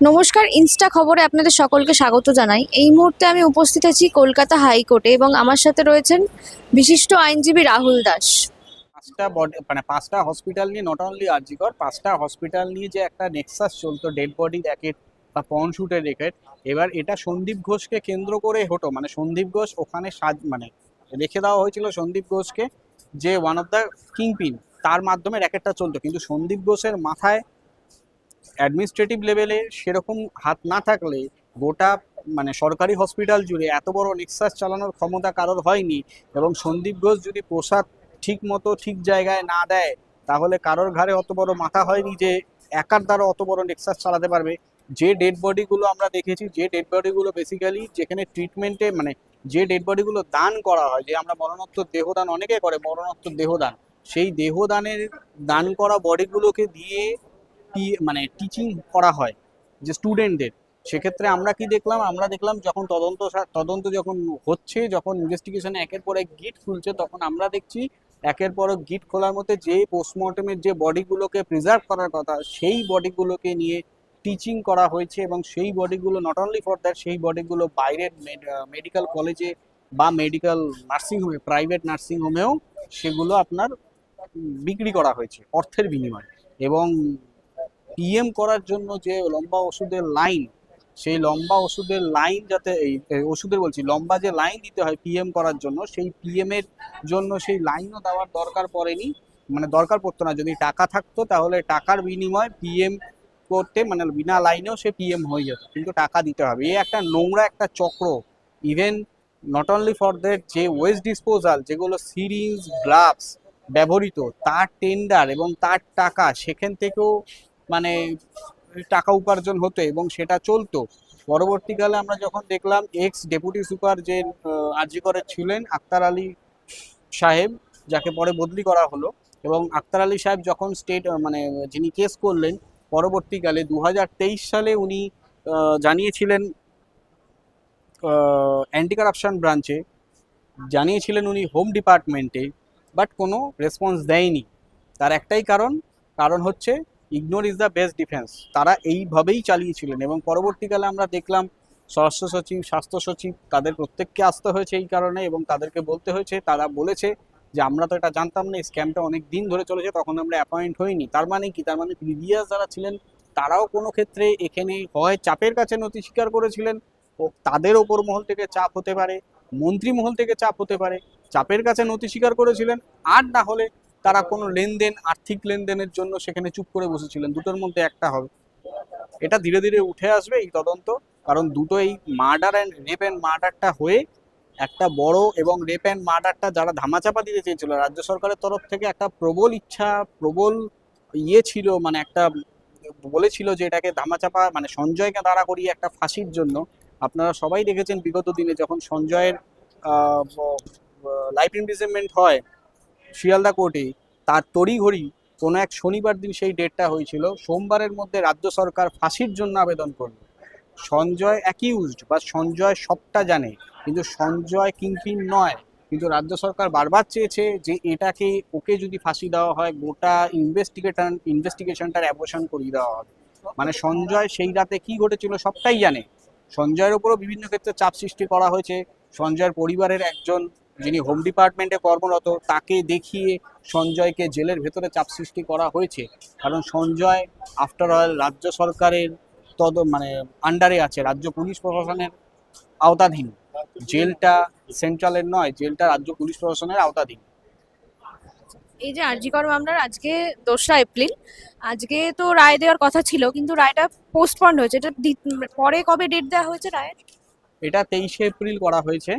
নমস্কার ইনস্টা খবরে আপনাদের সকলকে স্বাগত জানাই। এই মুহূর্তে আমি উপস্থিত আছি কলকাতা হাইকোর্টে এবং আমার সাথে রয়েছেন বিশিষ্ট আইনজীবী রাহুল দাস। পাঁচটা বডি মানে পাঁচটা হসপিটাল নিয়ে নট অনলি আরজিকর পাঁচটা হসপিটাল নিয়ে যে একটা নেক্সাস চলতো ডেড বডি র্যাকেট বা পন শুটের র্যাকেট এবার এটা সন্দীপ ঘোষকে কেন্দ্র করে হতো। মানে সন্দীপ ঘোষ ওখানে সাজ মানে রেখে দেওয়া হয়েছিল সন্দীপ ঘোষকে যে ওয়ান অফ দ্য কিংপিন তার মাধ্যমে র্যাকেটটা চলতো। কিন্তু সন্দীপ ঘোষের মাথায় অ্যাডমিনিস্ট্রেটিভ লেভেলে সেরকম হাত না থাকলে গোটা মানে সরকারি হসপিটাল জুড়ে এত বড় নেক্সাস চালানোর ক্ষমতা কারোর হয়নি এবং সন্দীপ ঘোষ যদি প্রসাদ ঠিক মতো ঠিক জায়গায় না দেয়, তাহলে কারোর ঘাড়ে অত বড় মাথা হয়নি যে একার দ্বারা অত বড় নেক্সাস চালাতে পারবে। যে ডেড বডিগুলো আমরা দেখেছি, যে ডেড বডিগুলো বেসিক্যালি যেখানে ট্রিটমেন্টে মানে যে ডেড বডিগুলো দান করা হয়, যে আমরা মরণোত্তর দেহদান অনেকে করে মরণোত্তর দেহদান, সেই দেহদানের দান করা বডিগুলোকে দিয়ে মানে টিচিং করা হয়, যে স্টুডেন্টদের সেক্ষেত্রে আমরা কি দেখলাম? আমরা দেখলাম যখন তদন্ত তদন্ত যখন হচ্ছে, যখন ইনভেস্টিগেশনে একের পর এক গিট খুলছে, তখন আমরা দেখছি একের পর গিট খোলার মধ্যে যে পোস্টমর্টমের যে বডিগুলোকে প্রিজার্ভ করার কথা, সেই বডিগুলোকে নিয়ে টিচিং করা হয়েছে এবং সেই বডিগুলো নট অনলি ফর দ্যাট সেই বডিগুলো বাইরের মেডিকেল কলেজে বা মেডিকেল নার্সিংহোমে প্রাইভেট নার্সিংহোমেও সেগুলো আপনার বিক্রি করা হয়েছে অর্থের বিনিময়ে। এবং পিএম করার জন্য যে লম্বা ওষুধের লাইন সেই লম্বা ওষুধের লাইন যাতে এই ওষুধের বলছি, লম্বা যে লাইন দিতে হয় পিএম করার জন্য, সেই পিএম এর জন্য সেই লাইনও দেওয়ার দরকার পড়েনি। মানে দরকার পড়তো না, যদি টাকা থাকতো তাহলে টাকার বিনিময়ে পিএম করতে মানে বিনা লাইনেও সে পিএম হয়ে যেত। কিন্তু টাকা দিতে হবে। এই একটা নোংরা একটা চক্র। Even not only for that যে ওয়েস্ট ডিসপোজাল যেগুলো সিরিঞ্জ গ্লাভস ব্যবহৃত, তার টেন্ডার এবং তার টাকা, সেখান থেকেও মানে টাকা উপার্জন হতো এবং সেটা চলতো। পরবর্তীকালে আমরা যখন দেখলাম এক্স ডেপুটি সুপার যে করে ছিলেন, আক্তার আলী সাহেব, যাকে পরে বদলি করা হলো এবং আক্তার আলী সাহেব যখন স্টেট মানে যিনি কেস করলেন, পরবর্তীকালে দু হাজার তেইশ সালে উনি জানিয়েছিলেন অ্যান্টি কারাপশন ব্রাঞ্চে জানিয়েছিলেন উনি হোম ডিপার্টমেন্টে বাট কোনো রেসপন্স দেয়নি। তার একটাই কারণ কারণ হচ্ছে ignore is the best defence তারা এইভাবেই চালিয়েছিলেন এবং পরবর্তীকালে আমরা দেখলাম স্বরাষ্ট্র সচিব, স্বাস্থ্য সচিব তাদের প্রত্যেককে আসতে হয়েছে এই কারণে এবং তাদেরকে বলতে হয়েছে, তারা বলেছে যে আমরা তো এটা জানতাম না স্ক্যামটা অনেক দিন ধরে চলেছে, তখন আমরা অ্যাপয়েন্ট হইনি। তার মানে কি? তার মানে প্রিভিয়াস যারা ছিলেন, তারাও কোনো ক্ষেত্রে এখানে হয় চাপের কাছে নথি স্বীকার করেছিলেন। ও তাদের ওপর মহল থেকে চাপ হতে পারে, মন্ত্রী মহল থেকে চাপ হতে পারে, চাপের কাছে নথি স্বীকার করেছিলেন। আর না হলে তারা কোনো লেনদেন, আর্থিক লেনদেনের জন্য সেখানে চুপ করে বসেছিলেন। দুটোর মধ্যে একটা হবে। এটা ধীরে ধীরে উঠে আসবে এই তদন্ত, কারণ দুটো এই মার্ডার অ্যান্ড রেপ অ্যান্ড মার্ডারটা হয়ে একটা বড় এবং রেপ অ্যান্ড মার্ডারটা যারা ধামাচাপা দিতে চেয়েছিল, রাজ্য সরকারের তরফ থেকে একটা প্রবল ইচ্ছা, প্রবল ইয়ে ছিল মানে একটা বলেছিল যে এটাকে ধামাচাপা মানে সঞ্জয়কে দাঁড়া করিয়ে একটা ফাঁসির জন্য। আপনারা সবাই দেখেছেন বিগত দিনে যখন সঞ্জয়ের লাইফ ইমপ্রিজনমেন্ট হয় শিয়ালদা কোর্টে তার তড়িঘড়ি কোনো এক শনিবার দিন সেই ডেটটা হয়েছিল, সোমবারের মধ্যে রাজ্য সরকার ফাঁসির জন্য আবেদন করল। সঞ্জয় অ্যাকিউজড বা সঞ্জয় সবটা জানে, কিন্তু সঞ্জয় কিংপিন নয়, কিন্তু রাজ্য সরকার বারবার চেয়েছে যে এটাকে, ওকে যদি ফাঁসি দেওয়া হয়, গোটা ইনভেস্টিগেশন, ইনভেস্টিগেশনটার অ্যাবোশন করিয়ে দেওয়া হবে। মানে সঞ্জয় সেই রাতে কি ঘটেছিল সবটাই জানে। সঞ্জয়ের উপরও বিভিন্ন ক্ষেত্রে চাপ সৃষ্টি করা হয়েছে। সঞ্জয়ের পরিবারের একজন যিনি হোম ডিপার্টমেন্টে কর্মরত তাকে দেখিয়ে সঞ্জয়কে জেলের ভেতরে চাপ সৃষ্টি করা হয়েছে। কারণ সঞ্জয় আফটার অল রাজ্য সরকারের তদ মানে আন্ডারে আছে রাজ্য পুলিশ প্রশাসনের আওতাধীন। জেলটা সেন্ট্রালের নয় জেলটা রাজ্য পুলিশ প্রশাসনের আওতাধীন। এই যে আরজিকর মামলার আজকে দোসরা এপ্রিল আজকে তো রায় দেওয়ার কথা ছিল কিন্তু রায়টা পোস্টপন্ড হয়েছে। এটা পরে কবে ডেট দেওয়া হয়েছে রায়ের? এটা তেইশে এপ্রিল করা হয়েছে।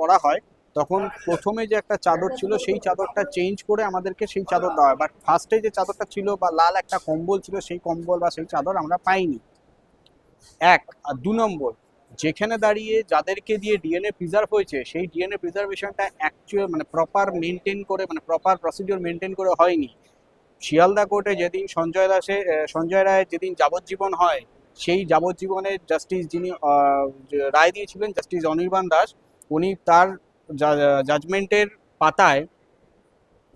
করা হয়। তখন প্রথমে যে একটা চাদর ছিল, সেই চাদরটা চেঞ্জ করে আমাদেরকে সেই চাদর দেওয়া হয়। বাট ফার্স্টে যে চাদরটা ছিল বা লাল একটা কম্বল ছিল, সেই কম্বল বা সেই চাদর আমরা পাইনি। এক, আর দু নম্বর, যেখানে দাঁড়িয়ে যাদেরকে দিয়ে ডিএনএ প্রিজার্ভ হয়েছে, সেই ডিএনএ প্রিজার্ভেশনটা অ্যাকচুয়াল মানে প্রপার মেনটেন করে মানে প্রপার প্রসিডিওর মেনটেন করে হয়নি। শিয়ালদা কোর্টে যেদিন সঞ্জয় দাসে সঞ্জয় রায়ের যেদিন যাবজ্জীবন হয়, সেই যাবজ্জীবনের জাস্টিস যিনি রায় দিয়েছিলেন জাস্টিস অনির্বাণ দাস, উনি তার জাজমেন্টের পাতায়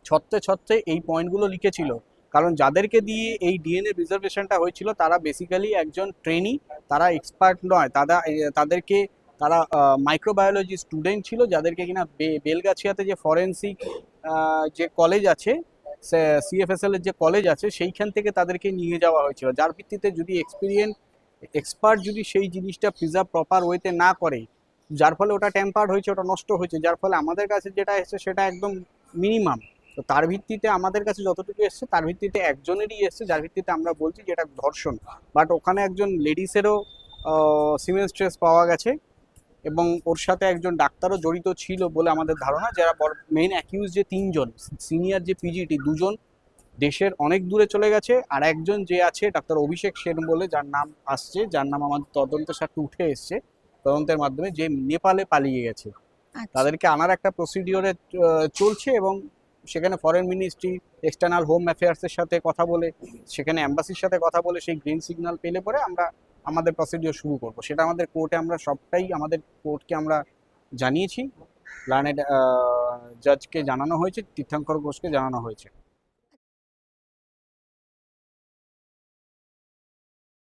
ছত্রে ছত্রে এই পয়েন্টগুলো লিখেছিল। কারণ যাদেরকে দিয়ে এই ডিএনএ রিজার্ভেশনটা হয়েছিল, তারা বেসিক্যালি একজন ট্রেনি তারা এক্সপার্ট নয়। তারা, তাদেরকে, তারা মাইক্রোবায়োলজি স্টুডেন্ট ছিল, যাদেরকে কিনা বেলগাছিয়াতে যে ফরেন্সিক যে কলেজ আছে সিএফএসএল এর যে কলেজ আছে, সেইখান থেকে তাদেরকে নিয়ে যাওয়া হয়েছিল। যার ভিত্তিতে যদি এক্সপিরিয়েন্স এক্সপার্ট যদি সেই জিনিসটা প্রিজার্ভ প্রপার ওয়েতে না করে যার ফলে ওটা টেম্পার্ড হয়েছে, ওটা নষ্ট হয়েছে, যার ফলে আমাদের কাছে যেটা এসেছে সেটা একদম মিনিমাম তো তার ভিত্তিতে আমাদের কাছে যতটুকু এসছে, তার ভিত্তিতে একজনেরই এসছে, যার ভিত্তিতে আমরা বলছি যে এটা ধর্ষণ। বাট ওখানে একজন লেডিসেরও সিমেন্স স্ট্রেস পাওয়া গেছে এবং ওর সাথে একজন ডাক্তারও জড়িত ছিল বলে আমাদের ধারণা, যারা মেইন অ্যাকিউজ যে তিনজন সিনিয়র যে পিজিটি দুজন দেশের অনেক দূরে চলে গেছে, আর একজন যে আছে, ডাক্তার অভিষেক সেন বলে, যার নাম আসছে, যার নাম আমাদের তদন্তের সাথে উঠে এসছে। তদন্তের মাধ্যমে যে নেপালে পালিয়ে গেছে আচ্ছা। তাদেরকে আনার একটা প্রসিডিওরে চলছে এবং সেখানে ফরেন মিনিস্ট্রি এক্সটার্নাল হোম অ্যাফেয়ার্সের সাথে কথা বলে সেখানে অ্যাম্বাসির সাথে কথা বলে সেই গ্রিন সিগন্যাল পেলে পরে আমরা আমাদের প্রসিডিওর শুরু করব। সেটা আমাদের কোর্টে আমরা সবটাই আমাদের কোর্টকে আমরা জানিয়েছি। লার্নেড জাজকে জানানো হয়েছে তীর্থঙ্কর ঘোষকে জানানো হয়েছে।